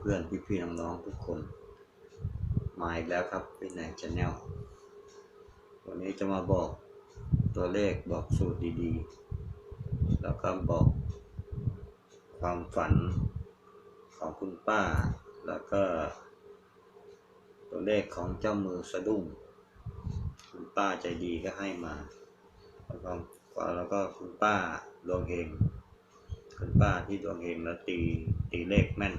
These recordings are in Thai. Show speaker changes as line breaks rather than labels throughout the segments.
เพื่อนๆ พี่ๆ น้องๆ ทุกคน มาอีกแล้วครับเป็นไหนชาแนลวันนี้จะมาบอกตัวเลขบอกสูตรดีๆ แล้วก็บอกความฝันของคุณป้า แล้วก็ ตัวเลขของเจ้ามือสะดุ้ง คุณป้าใจดีก็ให้มา แล้วก็แล้วก็คุณป้าดวงเฮงคุณป้าที่ดวงเฮงแล้วตีตีเลขแม่น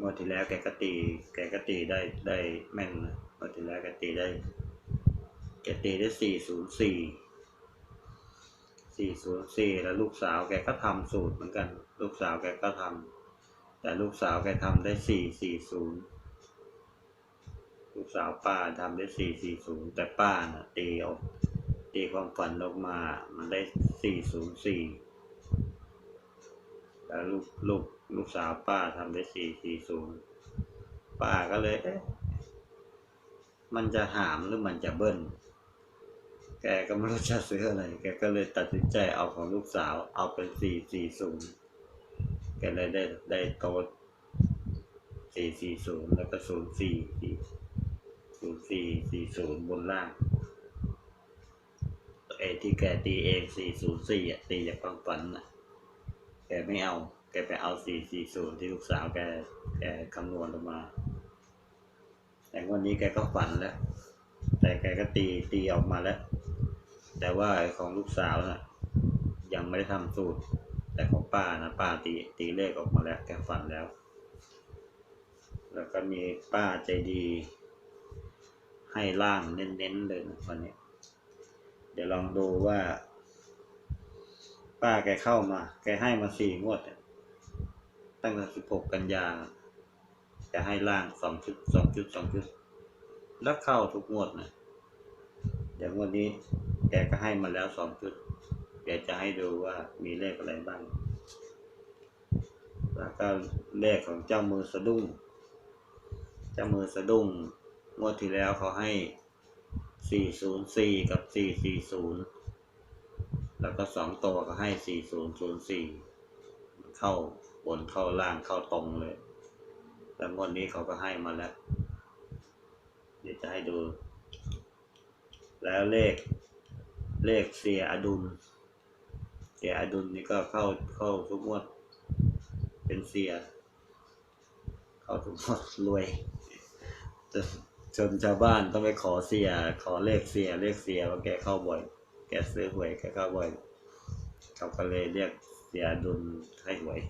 งวดที่แล้วแกก็ตี แกก็ตีได้ได้แม่นนะงวดที่แล้วแกตีได้ แกตีได้สี่ศูนย์สี่สี่ศูนย์สี่แล้วลูกสาวแกก็ทำสูตรเหมือนกัน ลูกสาวแกก็ทำแต่ลูกสาวแกทำได้สี่สี่ศูนย์ลูกสาวป้าทำได้สี่สี่ศูนย์แต่ป้าน่ะตีออกตีความฝันออกมา มันได้สี่ศูนย์สี่ แล้วลูกลูกลูกสาวป้าทำได้สี่สี่ศูนย์ป้าก็เลยเอ๊ะมันจะหามหรือมันจะเบิ้ลแกก็ไม่รู้จะซื้ออะไร แกก็เลยตัดสินใจเอาของลูกสาวเอาเป็นสี่สี่ศูนย์แกเลยได้ได้โต๊ดสี่สี่ศูนย์แล้วก็ศูนย์สี่สี่ศูนย์สี่สี่ศูนย์บนล่างไอ้ที่แกตีเองสี่ศูนย์สี่อะตีจากความฝันน่ะ ไม่เอา แกไปเอาสี่สี่ศูนย์ที่ลูกสาวแกแกคำนวณออกมา แต่วันนี้แกก็ฝันแล้ว แต่แกก็ตีตีออกมาแล้ว แต่ว่าของลูกสาวน่ะ ยังไม่ได้ทำสูตร แต่ของป้านะป้าตีตีเลขออกมาแล้ว แกฝันแล้ว แล้วก็มีป้าใจดี ให้ล่างเน้นๆเลยนะวันนี้ เดี๋ยวลองดูว่า ป้าแกเข้ามา แกให้มาสี่งวด ตั้งแต่สิบหกกันยาแกให้ล่างสองชุดสองชุดสองชุด แล้วเข้าทุกงวดนะเดี๋ยวงวดนี้แกก็ให้มาแล้วสองชุดเดี๋ยวจะให้ดูว่ามีเลขอะไรบ้าง แล้วก็เลขของเจ้ามือสะดุ้ง เจ้ามือสะดุ้งงวดที่แล้วเขาให้สี่ศูนย์สี่กับสี่สี่ศูนย์ แล้วก็สองตัวก็ให้สี่ศูนย์ศูนย์สี่เข้าบนเข้าล่างเข้าตรงเลย แต่งวดนี้เขาก็ให้มาแล้ว เดี๋ยวจะให้ดู แล้วเลขเลขเสียอดุลเสียอดุลนี่ก็เข้าเข้าทุกงวด เป็นเสีย เข้าทุกงวดรวยจนชาวบ้านต้องไปขอเสีย ขอเลขเสียเลขเสียว่าแกเข้าบ่อย ซื้อหวยแกเข้าบ่อยเขาก็เลยเรียกเสียดุลให้หวย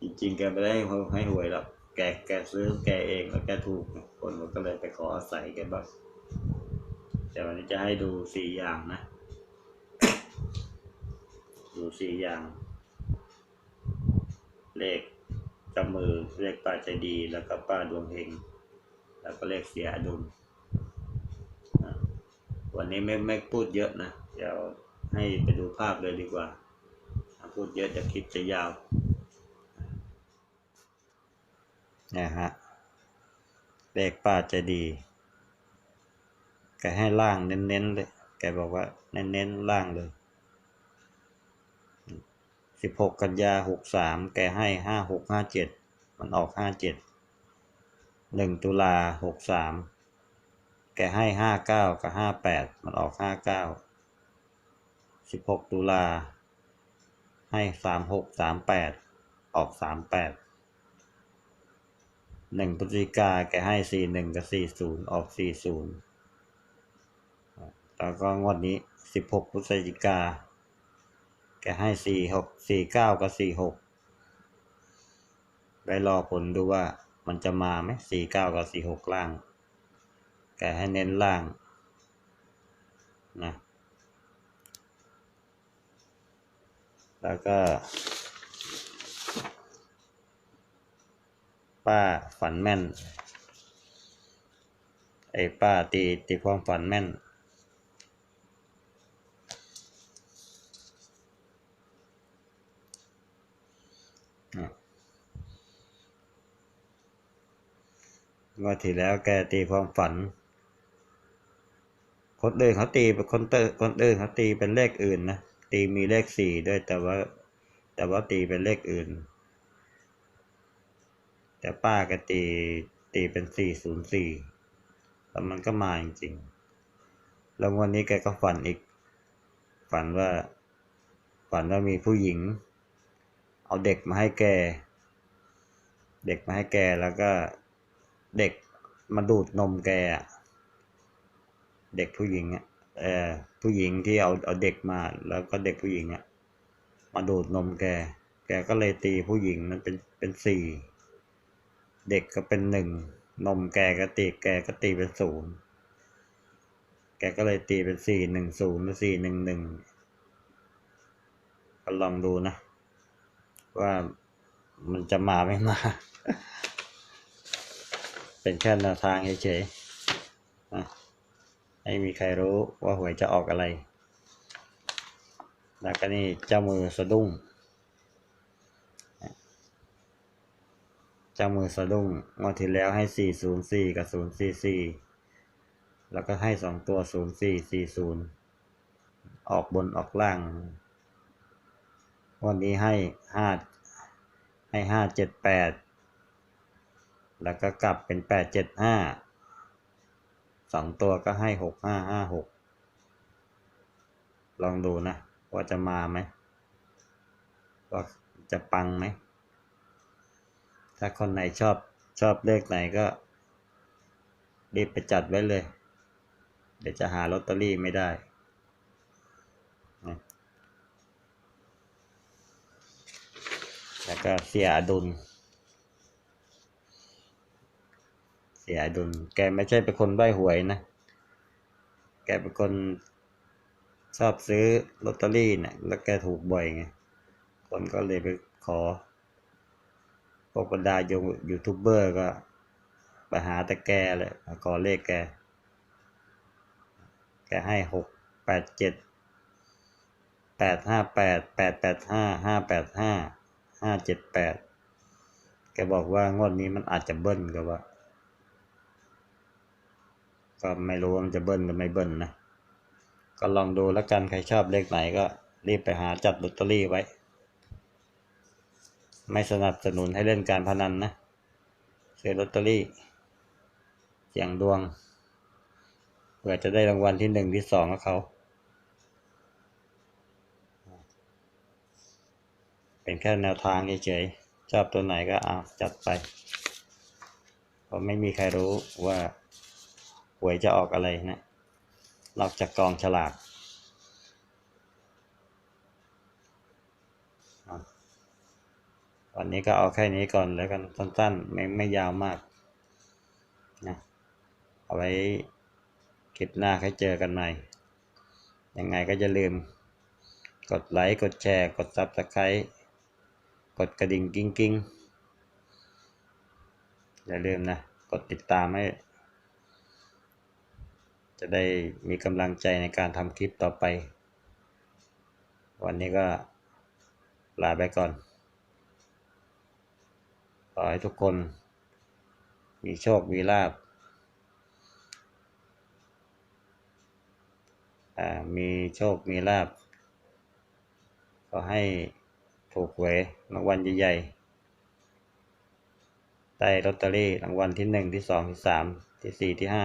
จริงๆแกไม่ได้ให้หวยหรอกแกแกซื้อแกเองแล้วแกถูกคนมันก็เลยไปขออาศัยแกบ้างแต่วันนี้จะให้ดูสี่อย่างนะ ดูสี่อย่าง เลขจำมือเลขป้าใจดีแล้วก็ป้าดวงเฮงแล้วก็เลขเสียดุล วันนี้ไม่ไม่พูดเยอะนะ เดี๋ยวให้ไปดูภาพเลยดีกว่า พูดเยอะจะคลิปจะยาวนะฮะเลขป้าใจดี แกให้ล่างเน้นๆเลย แกบอกว่าเน้นๆล่างเลยสิบหกกันยาหกสามแกให้ห้าหกห้าเจ็ดมันออกห้าเจ็ดหนึ่งตุลาหกสาม แกให้ห้าเก้ากับห้าแปดมันออกห้าเก้าสิบหกตุลา ให้สามหกสามแปดออกสามแปดหนึ่งพฤศจิกาแกให้สี่หนึ่งกับสี่ศูนย์ออกสี่ศูนย์แล้วก็งวดนี้สิบหกพฤศจิกา แกให้สี่หกสี่เก้ากับสี่หกไปรอผลดูว่ามันจะมาไหมสี่เก้ากับสี่หกล่าง แกให้เน้นล่างนะแล้วก็ ป้าฝันแม่น ไอ้ป้าตีตีความฝันแม่น ว่าที่แล้วแกตีความฝัน คนอื่นเขาตีเป็นคนเตอร์คนอื่นเขาตีเป็นเลขอื่นนะตีมีเลขสี่ด้วยแต่ว่า แต่ว่าตีเป็นเลขอื่น แต่ป้าก็ตีตีเป็นสี่ศูนย์สี่แล้วมันก็มาจริงๆแล้ววันนี้แกก็ฝันอีก ฝันว่า ฝันว่ามีผู้หญิง เอาเด็กมาให้แก เด็กมาให้แกแล้วก็เด็กมาดูดนมแกอะ เด็กผู้หญิงอะเออผู้หญิงที่เอาเอาเด็กมา แล้วก็เด็กผู้หญิงอะมาดูดนมแก แกก็เลยตีผู้หญิงนั้นเป็นเป็นสี่เด็กก็เป็นหนึ่งนมแกก็ตีแกก็ตีเป็นศูนย์แกก็เลยตีเป็นสี่หนึ่งศูนย์หรือสี่หนึ่งหนึ่งก็ลองดูนะ ว่ามันจะมาไม่มา เป็นแค่แนวทางเฉยๆ นะให้มีใครรู้ว่าหวยจะออกอะไร แล้วก็นี่เจ้ามือสะดุ้ง เจ้ามือสะดุ้งงวดที่แล้วให้สี่ศูนย์สี่กับศูนย์สี่สี่แล้วก็ให้สองตัวศูนย์สี่สี่ศูนย์ออกบนออกล่าง วันนี้ให้ห้าให้ห้าเจ็ดแล้วก็กลับเป็นแปดเจ็ดห้า สองตัวก็ให้หกห้าห้าหกลองดูนะ ว่าจะมาไหม ว่าจะปังไหม ถ้าคนไหนชอบชอบเลขไหนก็ รีบไปจัดไว้เลย เดี๋ยวจะหาลอตเตอรี่ไม่ได้ แล้วก็เสียดุล เสียดุล แกไม่ใช่เป็นคนใบ้หวยนะ แกเป็นคนชอบซื้อลอตเตอรี่เนี่ยแล้วแกถูกบ่อยไง คนก็เลยไปขอพวกบรรดายูยูทูบเบอร์ก็ไปหาแต่แกเลยขอเลขแก แกให้หกแปดเจ็ดแปดห้าแปดแปดแปดห้าห้าแปดห้าห้าเจ็ดแปดแกบอกว่างวดนี้มันอาจจะเบิ้ลก็ว่า ก็ไม่รู้ว่ามันจะเบิ้ลหรือไม่เบิ้ลนะ ก็ลองดูแล้วกันใครชอบเลขไหนก็รีบไปหาจัดลอตเตอรี่ไว้ ไม่สนับสนุนให้เล่นการพนันนะซื้อลอตเตอรี่เสี่ยงดวงเผื่อจะได้รางวัลที่หนึ่งที่สองกับเขาเป็นแค่แนวทางเฉยๆชอบตัวไหนก็เอาจัดไป เพราะไม่มีใครรู้ว่า หวยจะออกอะไรนะนอกจากกองฉลากวันนี้ก็เอาแค่นี้ก่อนแล้วกันสั้นๆ ไม่ไม่ยาวมากนะเอาไว้คลิปหน้าให้เจอกันใหม่ ยังไงก็อย่าลืม กดไลค์ กดแชร์ กดซับสไครต์กดกระดิ่งกิ้งกิ้งอย่าลืมนะ กดติดตามให้ จะได้มีกำลังใจในการทำคลิปต่อไป วันนี้ก็ลาไปก่อน ขอให้ทุกคน มีโชค มีลาบมีโชค มีลาบขอให้ถูกหวยรางวัลใหญ่ๆ ได้ลอตเตอรี่รางวัลที่หนึ่งที่สองที่สามที่สี่ที่ห้า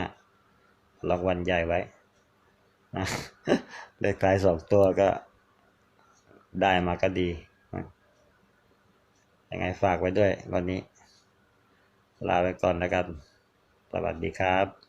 รางวัลใหญ่ไว้เลขท้ายสองตัวก็ได้มาก็ดียังไงฝากไว้ด้วยวันนี้ ลาไปก่อนแล้วกัน สวัสดีครับ